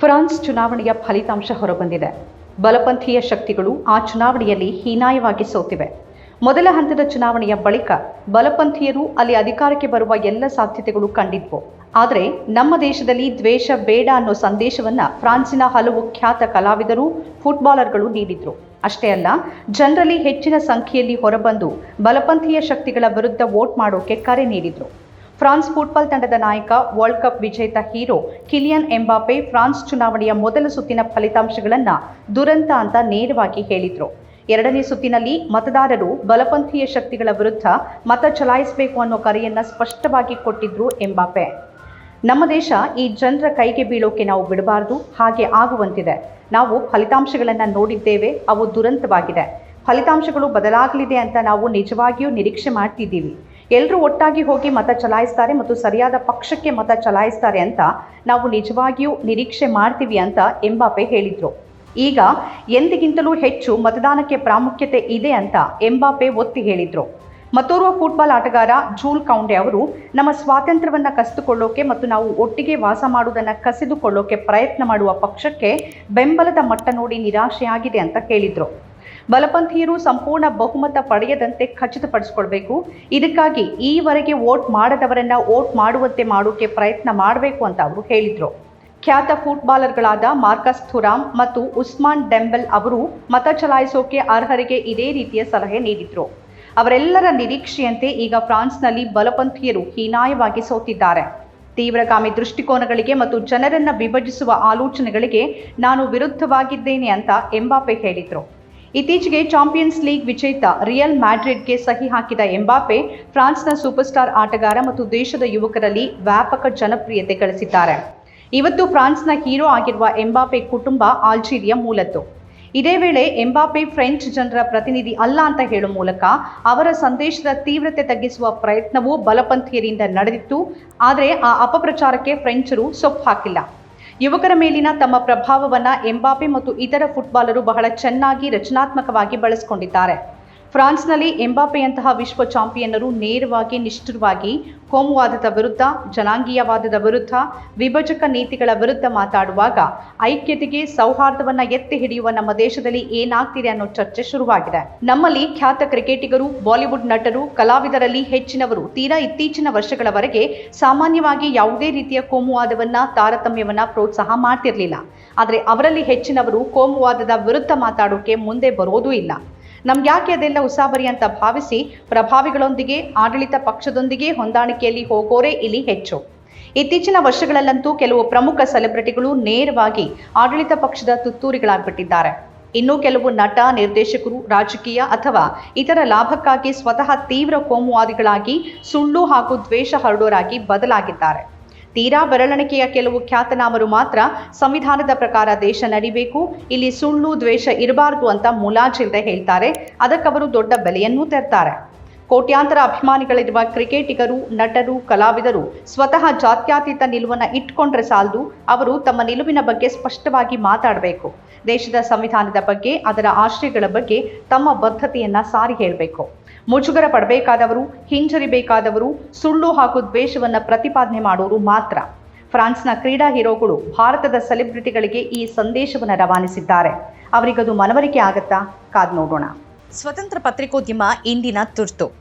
France ಚುನಾವಣೆಯ ಫಲಿತಾಂಶ ಹೊರಬಂದಿದೆ. ಬಲಪಂಥೀಯ ಶಕ್ತಿಗಳು ಆ ಚುನಾವಣೆಯಲ್ಲಿ ಹೀನಾಯವಾಗಿ ಸೋತಿವೆ. ಮೊದಲ ಹಂತದ ಚುನಾವಣೆಯ ಬಳಿಕ ಬಲಪಂಥೀಯರು ಅಲ್ಲಿ ಅಧಿಕಾರಕ್ಕೆ ಬರುವ ಎಲ್ಲ ಸಾಧ್ಯತೆಗಳು ಕಂಡಿದ್ವು. ಆದರೆ ನಮ್ಮ ದೇಶದಲ್ಲಿ ದ್ವೇಷ ಬೇಡ ಅನ್ನೋ ಸಂದೇಶವನ್ನ ಫ್ರಾನ್ಸಿನ ಹಲವು ಖ್ಯಾತ ಕಲಾವಿದರು, ಫುಟ್ಬಾಲರ್ಗಳು ನೀಡಿದ್ರು. ಅಷ್ಟೇ ಅಲ್ಲ, ಜನರಲ್ಲಿ ಹೆಚ್ಚಿನ ಸಂಖ್ಯೆಯಲ್ಲಿ ಹೊರಬಂದು ಬಲಪಂಥೀಯ ಶಕ್ತಿಗಳ ವಿರುದ್ಧ ವೋಟ್ ಮಾಡೋಕೆ ಕರೆ ನೀಡಿದ್ರು. ಫ್ರಾನ್ಸ್ ಫುಟ್ಬಾಲ್ ತಂಡದ ನಾಯಕ ವರ್ಲ್ಡ್ ಕಪ್ ವಿಜೇತ ಹೀರೋ ಕಿಲಿಯನ್ ಎಂಬಾಪೆ ಫ್ರಾನ್ಸ್ ಚುನಾವಣೆಯ ಮೊದಲ ಸುತ್ತಿನ ಫಲಿತಾಂಶಗಳನ್ನ ದುರಂತ ಅಂತ ನೇರವಾಗಿ ಹೇಳಿದ್ರು. ಎರಡನೇ ಸುತ್ತಿನಲ್ಲಿ ಮತದಾರರು ಬಲಪಂಥೀಯ ಶಕ್ತಿಗಳ ವಿರುದ್ಧ ಮತ ಚಲಾಯಿಸಬೇಕು ಅನ್ನೋ ಕರೆಯನ್ನ ಸ್ಪಷ್ಟವಾಗಿ ಕೊಟ್ಟಿದ್ರು ಎಂಬಾಪೆ. ನಮ್ಮ ದೇಶ ಈ ಜನರ ಕೈಗೆ ಬೀಳೋಕೆ ನಾವು ಬಿಡಬಾರದು, ಹಾಗೆ ಆಗುವಂತಿದೆ. ನಾವು ಫಲಿತಾಂಶಗಳನ್ನು ನೋಡಿದ್ದೇವೆ, ಅವು ದುರಂತವಾಗಿದೆ. ಫಲಿತಾಂಶಗಳು ಬದಲಾಗಲಿದೆ ಅಂತ ನಾವು ನಿಜವಾಗಿಯೂ ನಿರೀಕ್ಷೆ ಮಾಡ್ತಿದ್ದೀವಿ. ಎಲ್ಲರೂ ಒಟ್ಟಾಗಿ ಹೋಗಿ ಮತ ಚಲಾಯಿಸ್ತಾರೆ ಮತ್ತು ಸರಿಯಾದ ಪಕ್ಷಕ್ಕೆ ಮತ ಚಲಾಯಿಸ್ತಾರೆ ಅಂತ ನಾವು ನಿಜವಾಗಿಯೂ ನಿರೀಕ್ಷೆ ಮಾಡ್ತೀವಿ ಅಂತ ಎಂಬಾಪೆ ಹೇಳಿದರು. ಈಗ ಎಂದಿಗಿಂತಲೂ ಹೆಚ್ಚು ಮತದಾನಕ್ಕೆ ಪ್ರಾಮುಖ್ಯತೆ ಇದೆ ಅಂತ ಎಂಬಾಪೆ ಒತ್ತಿ ಹೇಳಿದರು. ಮತ್ತೋರ್ವ ಫುಟ್ಬಾಲ್ ಆಟಗಾರ ಜೂಲ್ ಕೌಂಡೆ ಅವರು, ನಮ್ಮ ಸ್ವಾತಂತ್ರ್ಯವನ್ನು ಕಸಿದುಕೊಳ್ಳೋಕೆ ಮತ್ತು ನಾವು ಒಟ್ಟಿಗೆ ವಾಸ ಮಾಡುವುದನ್ನು ಕಸಿದುಕೊಳ್ಳೋಕೆ ಪ್ರಯತ್ನ ಮಾಡುವ ಪಕ್ಷಕ್ಕೆ ಬೆಂಬಲದ ಮಟ್ಟ ನೋಡಿ ನಿರಾಶೆಯಾಗಿದೆ ಅಂತ ಹೇಳಿದ್ರು ಬಲಪಂಥೀಯರು ಸಂಪೂರ್ಣ ಬಹುಮತ ಪಡೆಯದಂತೆ ಖಚಿತಪಡಿಸಿಕೊಳ್ಬೇಕು. ಇದಕ್ಕಾಗಿ ಈವರೆಗೆ ವೋಟ್ ಮಾಡದವರನ್ನ ವೋಟ್ ಮಾಡುವಂತೆ ಮಾಡೋಕೆ ಪ್ರಯತ್ನ ಮಾಡಬೇಕು ಅಂತ ಅವರು ಹೇಳಿದ್ರು. ಖ್ಯಾತ ಫುಟ್ಬಾಲರ್ಗಳಾದ ಮಾರ್ಕಸ್ ಥುರಾಮ್ ಮತ್ತು ಉಸ್ಮಾನ್ ಡೆಂಬೆಲ್ ಅವರು ಮತ ಚಲಾಯಿಸೋಕೆ ಅರ್ಹರಿಗೆ ಇದೇ ರೀತಿಯ ಸಲಹೆ ನೀಡಿದ್ರು. ಅವರೆಲ್ಲರ ನಿರೀಕ್ಷೆಯಂತೆ ಈಗ ಫ್ರಾನ್ಸ್ನಲ್ಲಿ ಬಲಪಂಥೀಯರು ಹೀನಾಯವಾಗಿ ಸೋತಿದ್ದಾರೆ. ತೀವ್ರಗಾಮಿ ದೃಷ್ಟಿಕೋನಗಳಿಗೆ ಮತ್ತು ಜನರನ್ನ ವಿಭಜಿಸುವ ಆಲೋಚನೆಗಳಿಗೆ ನಾನು ವಿರುದ್ಧವಾಗಿದ್ದೇನೆ ಅಂತ ಎಂಬಾಪೆ ಹೇಳಿದ್ರು. ಇತ್ತೀಚೆಗೆ ಚಾಂಪಿಯನ್ಸ್ ಲೀಗ್ ವಿಜೇತ ರಿಯಲ್ ಮ್ಯಾಡ್ರಿಡ್ಗೆ ಸಹಿ ಹಾಕಿದ ಎಂಬಾಪೆ ಫ್ರಾನ್ಸ್ನ ಸೂಪರ್ ಸ್ಟಾರ್ ಆಟಗಾರ ಮತ್ತು ದೇಶದ ಯುವಕರಲ್ಲಿ ವ್ಯಾಪಕ ಜನಪ್ರಿಯತೆ ಗಳಿಸಿದ್ದಾರೆ. ಇವತ್ತು ಫ್ರಾನ್ಸ್ನ ಹೀರೋ ಆಗಿರುವ ಎಂಬಾಪೆ ಕುಟುಂಬ ಆಲ್ಜೀರಿಯಾ ಮೂಲದ್ದು. ಇದೇ ವೇಳೆ ಎಂಬಾಪೆ ಫ್ರೆಂಚ್ ಜನರ ಪ್ರತಿನಿಧಿ ಅಲ್ಲ ಅಂತ ಹೇಳುವ ಮೂಲಕ ಅವರ ಸಂದೇಶದ ತೀವ್ರತೆ ತಗ್ಗಿಸುವ ಪ್ರಯತ್ನವೂ ಬಲಪಂಥೀಯರಿಂದ ನಡೆದಿತ್ತು. ಆದರೆ ಆ ಅಪಪ್ರಚಾರಕ್ಕೆ ಫ್ರೆಂಚರು ಸೊಪ್ಪು ಹಾಕಿಲ್ಲ. ಯುವಕರ ಮೇಲಿನ ತಮ್ಮ ಪ್ರಭಾವವನ್ನ ಎಂಬಾಪೆ ಮತ್ತು ಇತರ ಫುಟ್ಬಾಲರು ಬಹಳ ಚೆನ್ನಾಗಿ ರಚನಾತ್ಮಕವಾಗಿ ಬಳಸಿಕೊಂಡಿದ್ದಾರೆ. ಫ್ರಾನ್ಸ್ನಲ್ಲಿ ಎಂಬಾಪೆಯಂತಹ ವಿಶ್ವ ಚಾಂಪಿಯನ್ನರು ನೇರವಾಗಿ ನಿಷ್ಠುರವಾಗಿ, ಕೋಮುವಾದದ ವಿರುದ್ಧ, ಜನಾಂಗೀಯವಾದದ ವಿರುದ್ಧ, ವಿಭಜಕ ನೀತಿಗಳ ವಿರುದ್ಧ ಮಾತಾಡುವಾಗ ಐಕ್ಯತೆಗೆ ಸೌಹಾರ್ದವನ್ನ ಎತ್ತಿ ಹಿಡಿಯುವ ನಮ್ಮ ದೇಶದಲ್ಲಿ ಏನಾಗ್ತಿದೆ ಅನ್ನೋ ಚರ್ಚೆ ಶುರುವಾಗಿದೆ. ನಮ್ಮಲ್ಲಿ ಖ್ಯಾತ ಕ್ರಿಕೆಟಿಗರು, ಬಾಲಿವುಡ್ ನಟರು, ಕಲಾವಿದರಲ್ಲಿ ಹೆಚ್ಚಿನವರು ತೀರಾ ಇತ್ತೀಚಿನ ವರ್ಷಗಳವರೆಗೆ ಸಾಮಾನ್ಯವಾಗಿ ಯಾವುದೇ ರೀತಿಯ ಕೋಮುವಾದವನ್ನ, ತಾರತಮ್ಯವನ್ನ ಪ್ರೋತ್ಸಾಹ ಮಾಡ್ತಿರ್ಲಿಲ್ಲ. ಆದರೆ ಅವರಲ್ಲಿ ಹೆಚ್ಚಿನವರು ಕೋಮುವಾದದ ವಿರುದ್ಧ ಮಾತಾಡೋಕೆ ಮುಂದೆ ಬರೋದೂ ಇಲ್ಲ. ನಮ್ಗೆ ಯಾಕೆ ಅದೆಲ್ಲ ಉಸಾಬರಿ ಅಂತ ಭಾವಿಸಿ ಪ್ರಭಾವಿಗಳೊಂದಿಗೆ, ಆಡಳಿತ ಪಕ್ಷದೊಂದಿಗೆ ಹೊಂದಾಣಿಕೆಯಲ್ಲಿ ಹೋಗೋರೇ ಇಲ್ಲಿ ಹೆಚ್ಚು. ಇತ್ತೀಚಿನ ವರ್ಷಗಳಲ್ಲಂತೂ ಕೆಲವು ಪ್ರಮುಖ ಸೆಲೆಬ್ರಿಟಿಗಳು ನೇರವಾಗಿ ಆಡಳಿತ ಪಕ್ಷದ ತುತ್ತೂರಿಗಳಾಗ್ಬಿಟ್ಟಿದ್ದಾರೆ. ಇನ್ನು ಕೆಲವು ನಟ, ನಿರ್ದೇಶಕರು, ರಾಜಕೀಯ ಅಥವಾ ಇತರ ಲಾಭಕ್ಕಾಗಿ ಸ್ವತಃ ತೀವ್ರ ಕೋಮುವಾದಿಗಳಾಗಿ ಸುಳ್ಳು ಹಾಗೂ ದ್ವೇಷ ಹರಡೋರಾಗಿ ಬದಲಾಗಿದ್ದಾರೆ. ತೀರಾ ಬರಳಣಿಕೆಯ ಕೆಲವು ಖ್ಯಾತನಾಮರು ಮಾತ್ರ ಸಂವಿಧಾನದ ಪ್ರಕಾರ ದೇಶ ನಡಿಬೇಕು. ಇಲ್ಲಿ ಸುಳ್ಳು ದ್ವೇಷ ಇರಬಾರದು ಅಂತ ಮುಲಾಜಿಲ್ದೆ ಹೇಳ್ತಾರೆ. ಅದಕ್ಕವರು ದೊಡ್ಡ ಬೆಲೆಯನ್ನೂ ತೆರ್ತಾರೆ. ಕೋಟ್ಯಾಂತರ ಅಭಿಮಾನಿಗಳಿರುವ ಕ್ರಿಕೆಟಿಗರು, ನಟರು, ಕಲಾವಿದರು ಸ್ವತಃ ಜಾತ್ಯಾತೀತ ನಿಲುವನ್ನು ಇಟ್ಕೊಂಡ್ರೆ ಸಾಲದು. ಅವರು ತಮ್ಮ ನಿಲುವಿನ ಬಗ್ಗೆ ಸ್ಪಷ್ಟವಾಗಿ ಮಾತಾಡಬೇಕು. ದೇಶದ ಸಂವಿಧಾನದ ಬಗ್ಗೆ, ಅದರ ಆಶಯಗಳ ಬಗ್ಗೆ ತಮ್ಮ ಬದ್ಧತೆಯನ್ನ ಸಾರಿ ಹೇಳಬೇಕು. ಮುಜುಗರ ಪಡಬೇಕಾದವರು, ಹಿಂಜರಿಬೇಕಾದವರು, ಸುಳ್ಳು ಹಾಗೂ ದ್ವೇಷವನ್ನು ಪ್ರತಿಪಾದನೆ ಮಾಡೋರು ಮಾತ್ರ. ಫ್ರಾನ್ಸ್ನ ಕ್ರೀಡಾ ಹೀರೋಗಳು ಭಾರತದ ಸೆಲೆಬ್ರಿಟಿಗಳಿಗೆ ಈ ಸಂದೇಶವನ್ನು ರವಾನಿಸಿದ್ದಾರೆ. ಅವರಿಗದು ಮನವರಿಕೆ ಆಗತ್ತಾ? ಕಾದ್ ನೋಡೋಣ. ಸ್ವತಂತ್ರ ಪತ್ರಿಕೋದ್ಯಮ ಇಂದಿನ ತುರ್ತು.